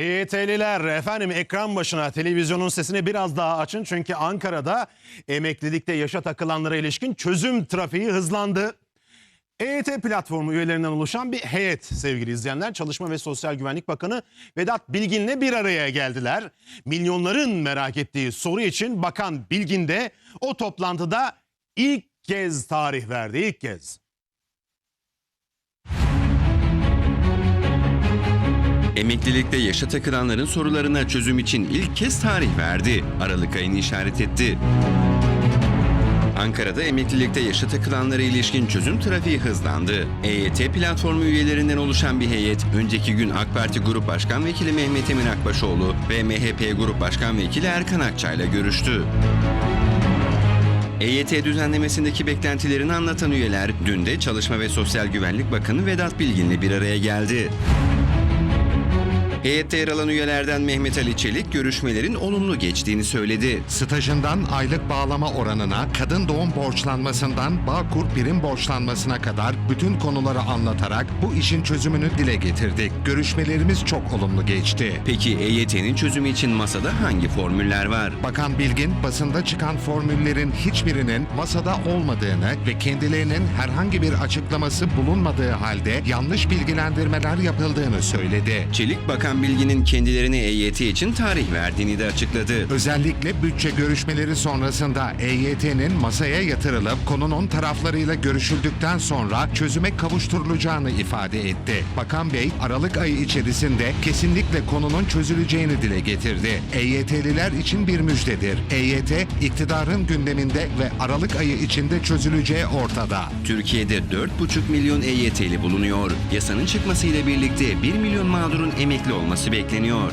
EYT'liler efendim ekran başına televizyonun sesini biraz daha açın. Çünkü Ankara'da emeklilikte yaşa takılanlara ilişkin çözüm trafiği hızlandı. EYT platformu üyelerinden oluşan bir heyet sevgili izleyenler. Çalışma ve Sosyal Güvenlik Bakanı Vedat Bilgin'le bir araya geldiler. Milyonların merak ettiği soru için Bakan Bilgin de o toplantıda ilk kez tarih verdi. ilk kez. Emeklilikte yaşa takılanların sorularına çözüm için ilk kez tarih verdi. Aralık ayını işaret etti. Ankara'da emeklilikte yaşa takılanlara ilişkin çözüm trafiği hızlandı. EYT platformu üyelerinden oluşan bir heyet, önceki gün AK Parti Grup Başkan Vekili Mehmet Emin Akbaşoğlu ve MHP Grup Başkan Vekili Erkan Akçay'la görüştü. EYT düzenlemesindeki beklentilerini anlatan üyeler, dün de Çalışma ve Sosyal Güvenlik Bakanı Vedat Bilgin'le bir araya geldi. Heyette yer alan üyelerden Mehmet Ali Çelik görüşmelerin olumlu geçtiğini söyledi. Stajından aylık bağlama oranına, kadın doğum borçlanmasından Bağkur prim borçlanmasına kadar bütün konuları anlatarak bu işin çözümünü dile getirdik. Görüşmelerimiz çok olumlu geçti. Peki EYT'nin çözümü için masada hangi formüller var? Bakan Bilgin basında çıkan formüllerin hiçbirinin masada olmadığını ve kendilerinin herhangi bir açıklaması bulunmadığı halde yanlış bilgilendirmeler yapıldığını söyledi. Çelik Bakan Bilgin'in kendilerine EYT için tarih verdiğini de açıkladı. Özellikle bütçe görüşmeleri sonrasında EYT'nin masaya yatırılıp konunun taraflarıyla görüşüldükten sonra çözüme kavuşturulacağını ifade etti. Bakan Bey Aralık ayı içerisinde kesinlikle konunun çözüleceğini dile getirdi. EYT'liler için bir müjdedir. EYT iktidarın gündeminde ve Aralık ayı içinde çözüleceği ortada. Türkiye'de 4,5 milyon EYT'li bulunuyor. Yasanın çıkmasıyla birlikte 1 milyon mağdurun emekli olması bekleniyor.